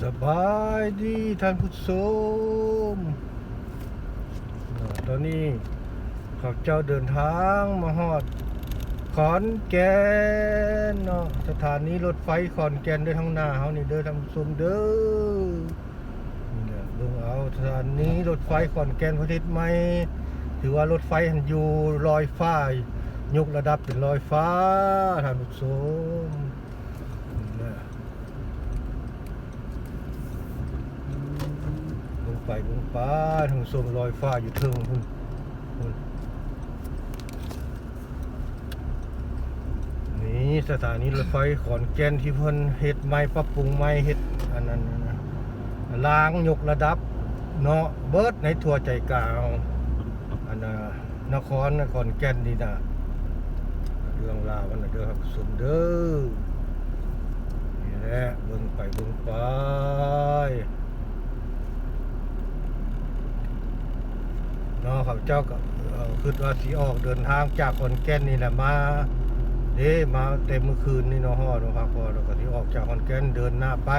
สบายดีท่านผู้ชมตอนนี้ข้าเจ้าเดินทางมาฮอด ขอนแก่นเนาะสถานีรถไฟขอนแก่นด้อทางหน้าเฮานี่เด้อท่านผู้ชมเด้อนี่แหละเบิ่งเอาสถานีรถไฟขอนแก่นประเทศใหม่ถือว่ารถไฟหันอยู่ลอยฟ้ายกระดับเป็นลอยฟ้าท่านผู้ชมนี่แหละ ลง ไปลงไปทางสมลอยฟ้าอยู่เทิงพุ่นพุ่นนี่สถานีรถไฟขอนแก่นที่เพิ่นเฮ็ดใหม่ปรับปรุงใหม่เฮ็ดอันนั้นนะล้างยกระดับเนาะเบิดในทั่วใจกลางอันน่ะนครนครแก่นนี่นะเรื่องราวมันนะเด้อครับสมเด้อนี่แหละเบิ่งไปเบิ่งไป เนาเขาเจ้าก็คือว่าสีออกเดินทางจากขอนแก่นนี่แหละมาเด้มาเต็มเมื่อคืนนี่เนาะฮอดเนาะครับพอแล้วก็ที่ออกจากขอนแก่นเดินหน้าไป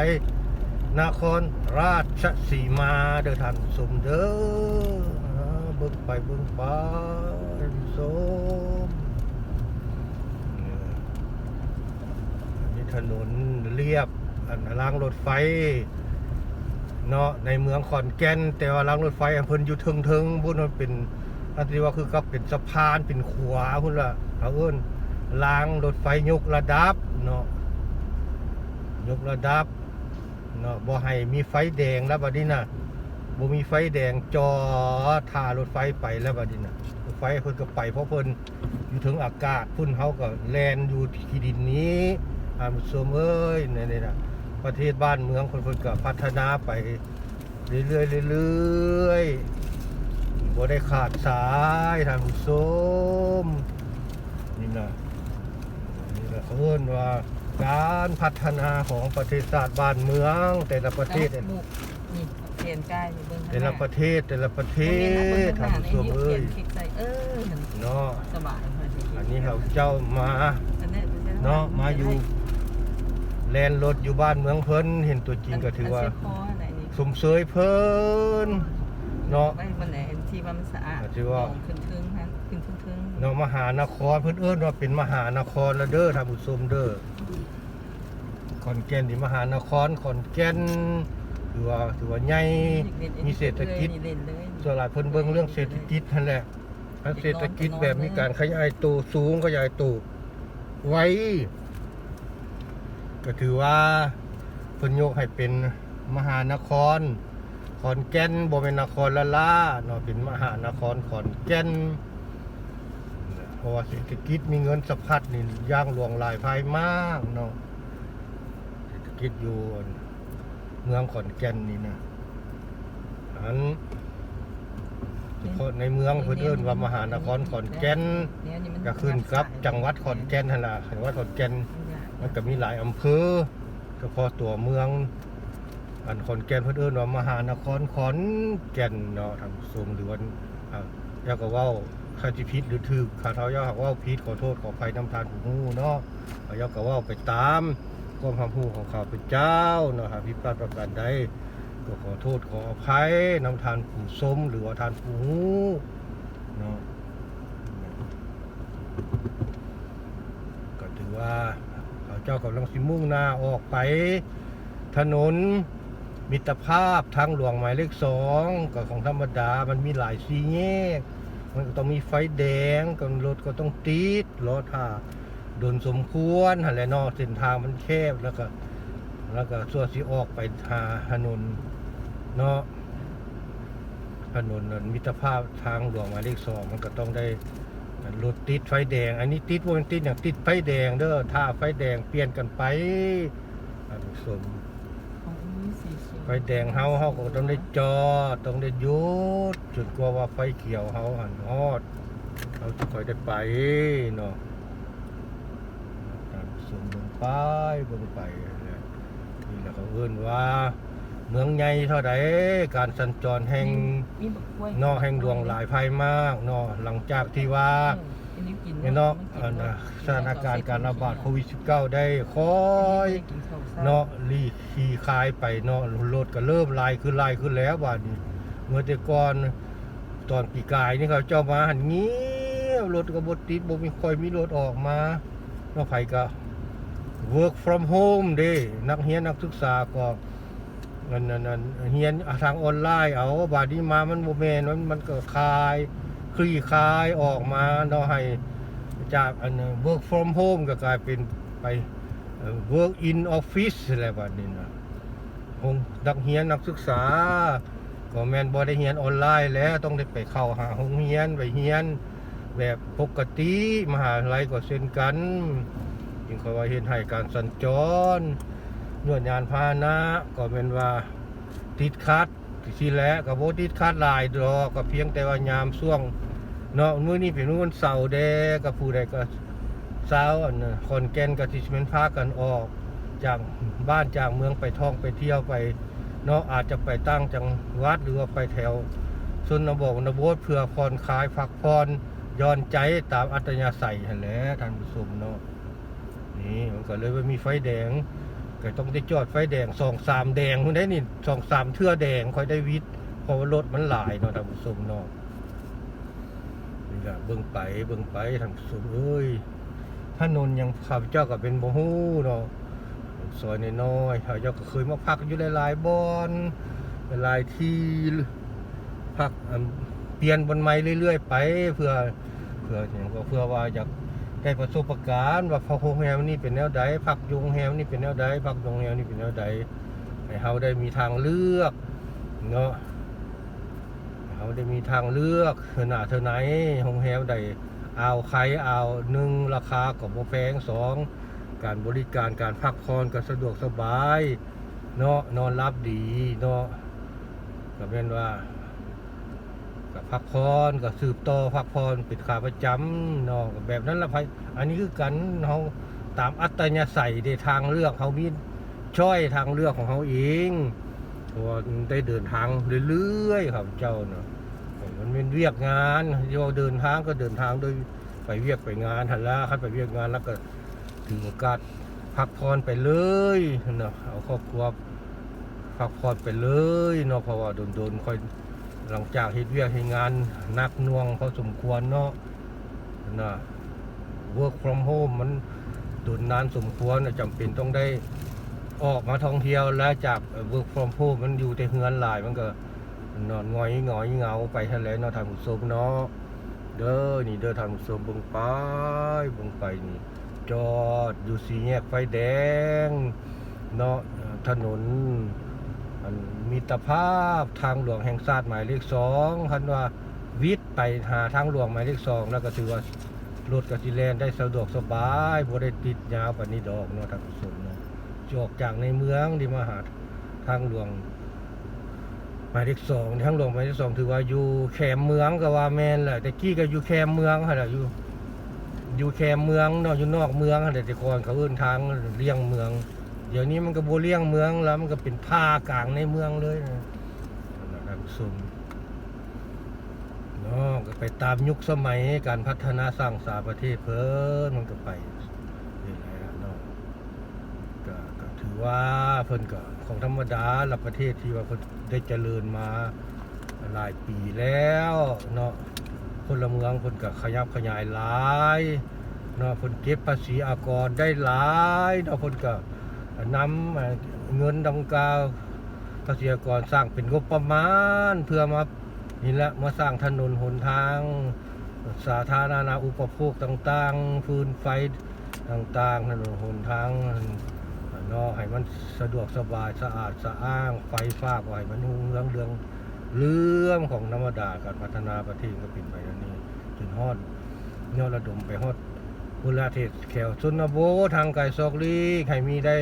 นครราชสีมาเดินทางสมเด้อเบิ่งไปเบิ่งไปสมอันนี้ถนนเรียบอันรางรถไฟ เนาะในเมืองขอนแก่นแต่ว่ารางรถไฟอันเพิ่นอยู่เทิงๆพุ่นมันเป็นอันที่ว่าคือกับเป็นสะพานเป็นขวาพุ่นละเขาเอิ้นรางรถไฟยกระดับเนาะยกระดับเนาะบ่ให้มีไฟแดงแล้วบัดนี้นะบ่มีไฟแดงจอท่ารถไฟไปแล้วบัดนี้นะรถไฟเพิ่นก็ไปเพราะเพิ่นอยู่ถึงอากาศพุ่นเฮาก็แลนอยู่ที่ดินนี้อ่านผู้ชมเอ้ยนี่ๆน่ะ ประเทศบ้านเมืองคนเพิ่นก็พัฒนาไป เรื่อยๆเรื่อยๆบ่ได้ขาดสายท่านผู้ชมนี่นะนี่แหละเขาเอิ้นว่าการพัฒนาของประเทศชาติบ้านเมือง แต่ละประเทศบุกนี่เปลี่ยนกายอยู่เบิ่งข้างหแต่น้าละประเทศแต่ละประเทตรงนี้ศนะท่านเบิ่งผู้ชข้างหน้ามในเอ้นิ้วเปลี่ยนยคลิกใส่เออเห็นเนาะสบายพอดีอันนี้เขาเจ้ามา อันนี้ป็เนาะมาอยู่ แลนรถอยู่บ้านเมืองเพิ่นเห็นตัวจริงก็ถือว่านเซ็ตคออะไรนี่สมเสยเพิ่นเนาะไว้บนไหนที่ว่ามันสะอาดก็ถือว่ามองขึ้นทึงฮะขึ้นทึงทึงเนาะมหานครเพิ่นเอิ้นว่าเป็นมหานครแล้วเด้อท่านผู้ชมเด้อขอนแก่นนี่มหานครขอนแก่นถือว่าถือว่าใหญ่มีเศรษฐกิจนี่เล่นเลยส่วนหลายเพิ่นเบิ่งเรื่องเศรษฐกิจนั่นแหละถ้าเศรษฐกิจแบบมีการขยายตัวสูงขยายตัวไว ก็ถือว่าเพิ่นยกให้เป็นมหานคร ขอนแก่นบ่เป็นนครละล่าเนาะเป็นมหานครขอนแก่นเพราะว่าเศรษฐกิจมีเงินสะพัดนี่ย่างหลวงหลายภายมากเนาะเศรษฐกิจอยู่เมืองขอนแก่นนี่นะอันเฉพาะในเมืองเพื่นเอิ้นว่ามหานครขอนแก่นเนี่ยนี่มันก็ขึ้นกับ จังหวัดขอนแก่นนั่นล่ะจังหวัดขอนแก่น มันก็มีหลายอำเภอเฉพาะตัวเมือง อันขอนแก่นเพื่นเอิ้นว่ามหานครขอนแก่นเนาะทางสูงหรือว่าอยาก็ว่าข้าจิพิษหรือถือข้าเท้ายาหักว่าพิษขอโทษขออภัยน้ำทานผู้หูเนาะยาก็ว่าไปตามความความหูของข้าพเจ้าเนาะหากผิพาดประการใดก็ขอโทษขออภัยน้ำทานผู้สมหรือว่าทานผู้หูเนาะก็ถือว่า เจ้ากำลังสิมุ่งหน้าออกไป ถนนมิตรภาพทางหลวงหมายเลขสองก็ของธรรมดามันมีหลายสีแยกมันก็ต้องมีไฟแดงก็รถก็ต้องติดรถถ้าโดนสมควรหันแหละนอกเส้นทางมันแคบแล้วก็แล้วก็ส่วนสีออกไปหาถนนเนาะถนนมิตรภาพทางหลวงหมายเลขสองมันก็ต้องได้ รถติดไฟแดง อันนี้ติดวงติดอย่างติดไฟแดงเด้อถ้าไฟแดงเปลี่ยนกันไปอันนี้สมของมีสีเขียวไฟแดงเฮาเฮาก็ต้องได้จอดต้องได้หยุดจนกว่าว่าไฟเขียวเฮาหันฮอดเราจะค่อยได้ไปเนาะตามสูงเบิ่งไปเบิ่งไปเนี่ยนี่แหละเขาเอิ้นว่า เมืองใหญ่เท่าใดการสัญจรแห่งมีบักกล้วยนอกแห่งดวงหลายภัยมากเนาะหลังจากที่ว่าเอออันนี้กินเนาะมัอันกิน่ะเะสถานการณ์การระบาดโควิด -19 ได้ค่อยกินข้าวเช้เนาะรีขี่คายไปเนาะรถก็เริ่มลายขึ้นลายขึ้นแล้วบาดนี้เมื่อแต่ก่อนตอนปีกายนี่เขาเจ้ามาหันเงี้ยบรถก็บ่ติดบ่มีค่อยมีรถออกมาเนาะไผก็ work from home เด้นักเรียนนักศึกษาก็ นั่นนั่นนั่นเรียนทางออนไลน์เอาบาดนี้มามันบ่แม่นมันมันก็คลายคลี่คลายออกมาเนาะให้จากอัน work from home ก็กลายเป็นไปเอ่อ work in office อะไรแบบนี้นะคงนักเรียนนักศึกษา ก็แมนบ่ได้เรียนออนไลน์แล้วต้องได้ไปเข้าหาโรงเรียนไปเรียน แบบปกติมหาลัยก็เช่นกันยิ่งเขาว่าเห็นให้การสัญจร หน่วยงานพาหนะก็เป็นว่าติดคัดที่แล้วก็บ่ติดคัดลายดอกก็เพียงแต่ว่ายามช่วงเนาะมื้อนี้เป็นมื้อวันเสาร์แดก็ผู้ใดก็เช้าอันน่ะขอนแก่นกับทิชเมนพากันออก จากบ้านจากเมืองไปท่องไปเที่ยวไปเนาะอาจจะไปตั้งจังหวัดหรือว่าไปแถวชนบทนบทเพื่อผ่อนคลายพักผ่อนย้อนใจตามอัตยาศัยหั่นแหละท่านผู้ชมเนาะนี่มันก็เลยว่ามีไฟแดง ก็ต้องได้จอดไฟแดงสองสามแดงคุณได้นี่สองสามเทื่อแดงค่อยได้วิทย์เพราะว่ารถมันหลายเนาะท่านผู้ชมเนาะนี่ก็เบิ่งไปเบิ่งไปท่านผู้ชมเอ้ยถนนยังข้าพเจ้าก็เป็นบ่ฮู้เนาะซอยน้อยๆข้าพเจ้าก็เคยมาพักอยู่หลายๆบ่อนหลายที่พักเปลี่ยนบนไม้เรื่อย ๆ ไปเพื่อเพื่อหยังก็เพื่อว่าอยาก ได้ประสบการณ์ว่าพักโรงแรมนี่เป็นแนวใดพักโรงแรมนี่เป็นแนวใดพักโรงแรมนี่เป็นแนวใดให้เฮาได้มีทางเลือกเนาะเฮาได้มีทางเลือกเท่าหนาเท่าไหนโรงแรมใดเอาใครเอาหนึ่งราคาก็บ่แพงสองการบริการการพักผ่อนก็สะดวกสบายเนาะนอนรับดีเนาะก็เป็นว่า พักผ่อนก็สืบต่อพักผ่อนปิดขาประจำเนาะแบบนั้นละไพอันนี้คือกันเฮาตามอัตยาศัยในทางเลือกเขามีช่อยทางเลือกของเขาเองเพราะว่าได้เดินทางเรื่อยๆครับเจ้าเนาะมันเป็นเวียกงานที่ว่าเดินทางก็เดินทางโดยไปเวียกไปงานหันละคันไปเวียกงานแล้วก็ถือโอกาสพักผ่อนไปเลยเนาะเอาครอบครัวพักผ่อนไปเลยเนาะเพราะว่าโดนๆค่อย หลังจากเฮ็ดเวียกเฮ็ดงานนักน่วงพอสมควรเนาะนะ work from home มันโดนนานสมควรนะจำเป็นต้องได้ออกมาท่องเที่ยวแล้วจาก work from home มันอยู่แต่เฮือนหลายมันก็นอนงอยงอยเงาไปทะเลเนาะทางผู้ชมเนาะเด้อนี่เด้อทางผู้ชมเบิ่งไปเบิ่งไปนี่จอดอยู่สี่แยกไฟแดงเนาะถนน มิตรภาพทางหลวงแห่งชาติหมายเลขสองคันว่าวิทย์ไปหาทางหลวงหมายเลขสองแล้วก็ถือว่ารถกสิแลนได้สะดวกสบายบ่ได้ติดยาวปานนี้ดอกเนาะทางผู้ชมเนาะจอกจากในเมืองที่มาหาทางหลวงหมายเลขสองทั้งหลวงหมายเลขสองถือว่าอยู่แคมเมืองก็ว่าแมนแหละแต่กี้ก็อยู่แคมเมืองหั่นะอยู่อยู่แคมเมืองเนาะอยู่นอกเมืองหั่นแหละแต่ก่อนเขาเอิ้นทางเลี่ยงเมือง เดี๋ยวนี้มันก็บ่เลี่ยงเมืองแล้วมันก็เป็นผ้ากลางในเมืองเลยนะนะครับสมเนาะก็ไปตามยุคสมัยการพัฒนาสร้างสรรค์ประเทศเพิ่นมันก็ไปนี่แหละเนาะก็ก็ถือว่าเพิ่นก็ของธรรมดาละประเทศที่ว่าเพิ่นได้เจริญมาหลายปีแล้วเนาะพละเมืองเพิ่นก็ขยับขยายหลายเนาะเพิ่นเก็บภาษีอากรได้หลายเนาะเพิ่นก็ นำเงินดังกล่าวภาษีอากรสร้างเป็นงบประมาณ เพื่อมานี่แหละมาสร้างถนนหนทาง สาธารณอุปโภคต่างๆฟืนไฟต่างๆถนนหนทางเนาะให้มันสะดวกสบายสะอาดสะอ้างไฟฟ้าก็ให้มันรุ่งเรืองเรืองเรื่องของธรรมดาการพัฒนาประเทศก็เป็นไปอย่างนี้จนฮอดเนาระดมไปฮอด พุลาเทศแขวชนบททางไก่ซอกลีให้มีได้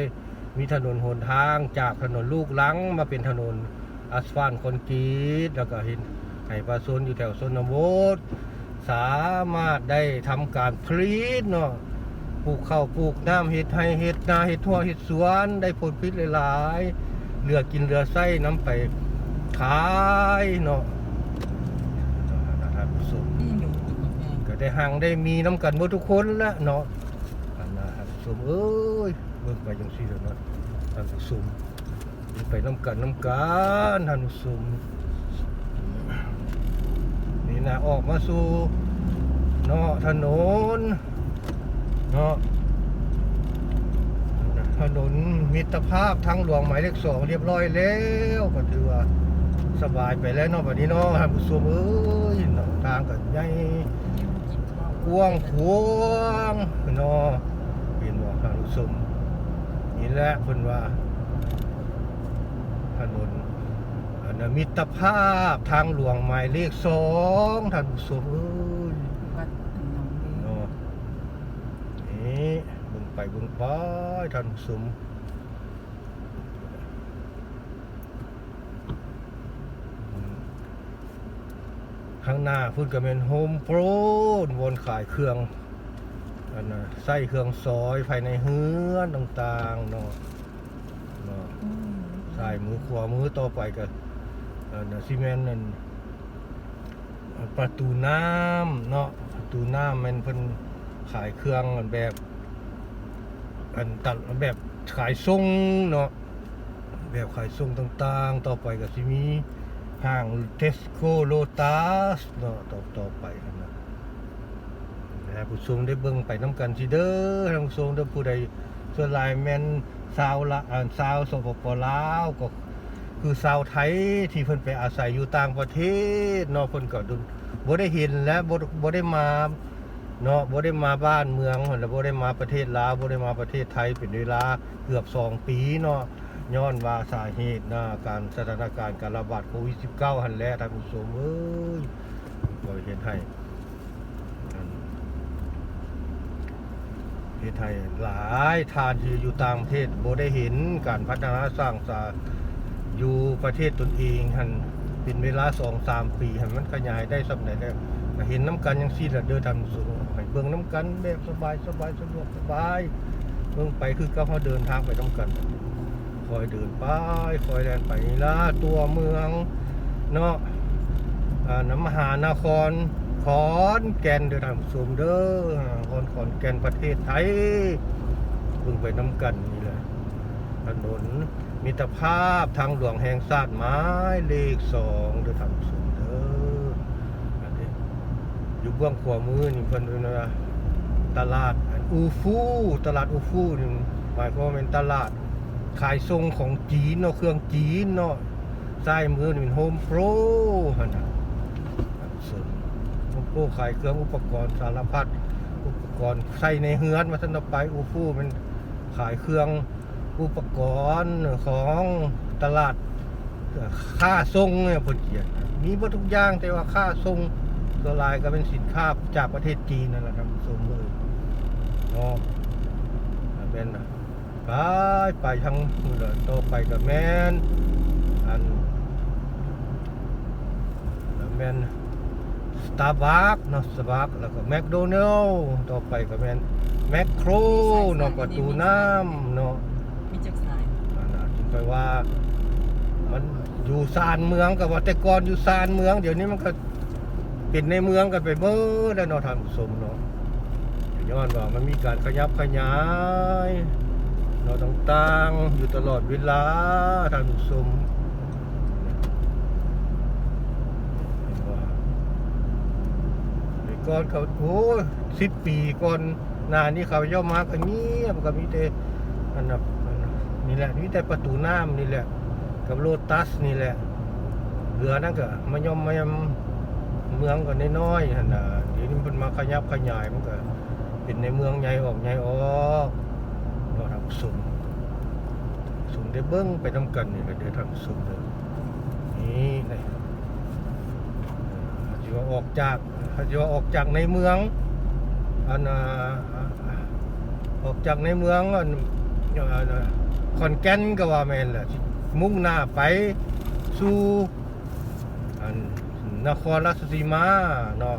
มีถนนหนทางจากถนนลูกลังมาเป็นถนนอัสฟัลต์คอนกรีตแล้วก็เห็นให้ประชาชนอยู่แถวชนบทสามารถได้ทำการผลิตเนาะปลูกข้าวปลูกน้ำเห็ดไห้เห็ดนาเห็ดทั่วเห็ดสวน ได้ผลผลิตหลายๆเหลือกินเหลือไส้น้ำไปขายเนาะท่านผู้ชม นี่ยังอยู่อีกแม่ ก็ ได้หังได้มีน้ำกันหมดทุกคนละเนาะอันน่ะท่านผู้ชมเอ้ยเบิ่งไปจังซี่แล้วเนาะท่านผู้ชมไปน้ำกันน้ำกันท่านผู้ชมนี่นะออกมาสู่เนาะถนนเนาะถนนมิตรภาพทางหลวงหมายเลขสองเรียบร้อยแล้วก็ถือว่าสบายไปแล้วเนาะบัดนี้เนาะท่านผู้ชมเอ้ยเนาะทางก็ใหญ่ กว้างขวางเนาะเห็นว่าท่านผู้ชมนี่แหละเพิ่นว่า ถนนอันน่ะมิตรภาพทางหลวงหมายเลขสองท่านผู้ชมเอ้ยวัดอันนองเวเนาะนี่เบิ่งไปเบิ่งไปท่านผู้ชม ข้างหน้าพุ่นก็เป็นโฮมโปรวนขายเครื่องอันน่ะใส่เครื่องซอยภายในเฮือนต่างๆเนาะเนาะใส่มือขวามือต่อไปก็อันน่ะซีเมนต์นั่นประตูน้ำเนาะประตูน้ำมันเพิ่นขายเครื่องแบบอันตัดแบบขายส่งเนาะแบบขายส่งต่างๆ ต่อไปก็สิมี ห้างเทสโก้โลตัสเนาะต่อต่อไปนั่นะผู้ชมได้เบิ่งไปน้ำกันสิเด้อทานผู้ชมเด้อผู้ใดส่วนลายแมนชาวละอ่าชาวสปปลาวก็คือชาวไทยที่เพิ่นไปอาศัยอยู่ต่างประเทศเนาะเพิ่นก็ดูบ่ได้เห็นและบ่บ่ได้มาเนาะบ่ได้มาบ้านเมืองแล้วบ่ได้มาประเทศลาวบ่ได้มาประเทศไทยเป็นเวลาเกือบ2ปีเนาะ ย้อนว่าสาเหตุนะการสถานการณ์การระบาดโควิด -19 หันแหละท่านผู้ชมเอ้ยบ่เฮ็ดให้เฮ็ดให้หลายทานที่อยู่ต่างประเทศโบได้เห็นการพัฒนาสร้างสรรค์อยู่ประเทศตนเองหันเป็นเวลา2-3ปีให้มันขยายได้สำเร็จแล้วเห็นน้ำกันยังซี่ละเด้อทำสูงไปเบิ่งน้ำกันแบบสบายสบายสะดวกสบายเบิ่งไปคือกับเขาเดินทางไปน้ำกัน คอยเดินไปคอยแล่นไปนี่ละตัวเมืองเนาะน้ำมหานครขอนแก่นเด้อทำสูงเด้อขอนขอนแก่นประเทศไทยเบิ่งไปน้ำกันนี่แหละถนนมิตรภาพทางหลวงแห่งชาติหมายเลขสองเด้อทำสูงเด้ออันนี้อยู่เบื้องขวามือนี่เพิ่นเป็นว่าตลาดอูฟูตลาดอูฟูนี่หมายความว่าเป็นตลาด ขายทรงของจีนเนาะเครื่องจีนเนาะซ้ายมือนี่เป็นโฮมโปรหั่นะโฮมโปรขายเครื่องอุปกรณ์สารพัดอุปกรณ์ใส่ในเฮือนมาซั่นาไปอูฟูเป็นขายเครื่องอุปกรณ์ของตลาดค่าส่งเนี่ยพิ่นเขียนมีบ่ทุกอย่างแต่ว่าค่าส่งตัวลายก็เป็นสินค้าจากประเทศจีนนั่นแหละครับส่งเลยเนาะแม่นนะ ไปไปทางนู่นล่ะต่อไปก็แม่นอันแม่นสตาร์บัคเนาะสตาร์บัคแล้วก็แมคโดนัลต่อไปก็แม่นแมคโครเนาะประตูน้ำเนาะมีจักสายอันนั้นจึงไปว่ามันอยู่ซานเมืองกับว่าแต่ก่อนอยู่ซานเมือง เดี๋ยวนี้มันก็เป็นในเมืองกันไปเมื่อแล้วเนาะท่านผู้ชมเนาะย้อนว่ามันมีการขยับขยาย เนาะต่างๆอยู่ตลอดเวลาทานผู้ชมก่อนเขาโอ้สิบปีก่อนนานี้เขาเย่ามาก็เงียบก็มีแต่อันนั้นอันนั้นนี่แหละมีแต่ประตูน้ำนี่แหละ กับโลตัสนี่แหละเรือนั่นก็มายอมมายำเมืองก็น้อยอันน่ะเดี๋ยวนี้มันมาขยับขยายมันก็เป็นในเมืองใหญ่ออกใหญ่ออก เราทำสุ่มสุ่มได้เบิ้งไปทำกันนี่ก็เดี๋ยวทำสุ่มเลยนี่นี่จะว่าออกจากจะว่าออกจากในเมืองอันนะออกจากในเมืองอันขอนแก่นก็ว่าแม่นแหละมุ่งหน้าไปสู่อันนครราชสีมาเนาะ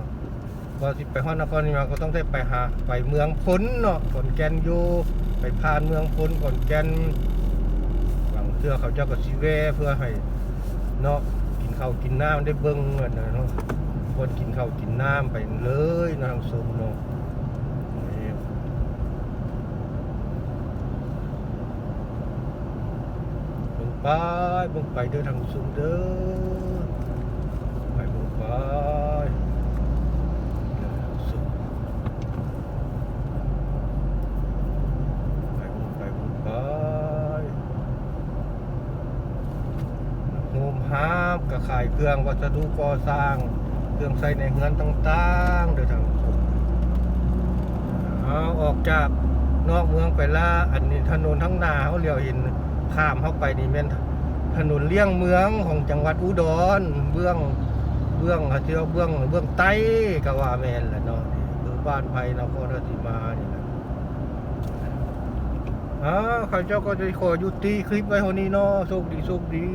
ก็สิไปฮอดนครราชสีมาก็ต้องได้ไปหาไปเมืองพ้นเนาะขอนแก่นอยู่ ไปผ่านเมืองพ้นขอนแก่นบางเทื่อเขาเจ้าก็สิแวเพื่อให้เนาะกินข้าวกินน้ำได้เบิ่งกันน่ะเนาะคนกินข้าวกินน้ำไปเลยนะทางซุมเนาะนี่เบิ่งไปบิ่งไปเด้อทางซุมเด้อไปบิ่งไปเด้อทางซุมไปเบิ่งไปเบิ่งไป โฮมฮาบ ก็ขายเครื่องวัสดุก่อสร้าง เครื่องใช้ในเฮือนต่างๆเดินทางเอาออกจากนอกเมืองไปละอันนี้ถนนทั้งนาเขาเลี้ยวเห็นข้ามเข้าไปนี่แม่นถนนเลี่ยงเมืองของจังหวัดอุดรเบื้องเบื้องเขาเรียกว่าเบื้องเบื้องใต้กว่าแมนแหละเนาะคือบ้านไผ่นครราชสีมานี่แหละอ้าข้าเจ้าก็จะขอยุติคลิปไว้เท่านี้เนาะโชคดีโชคดี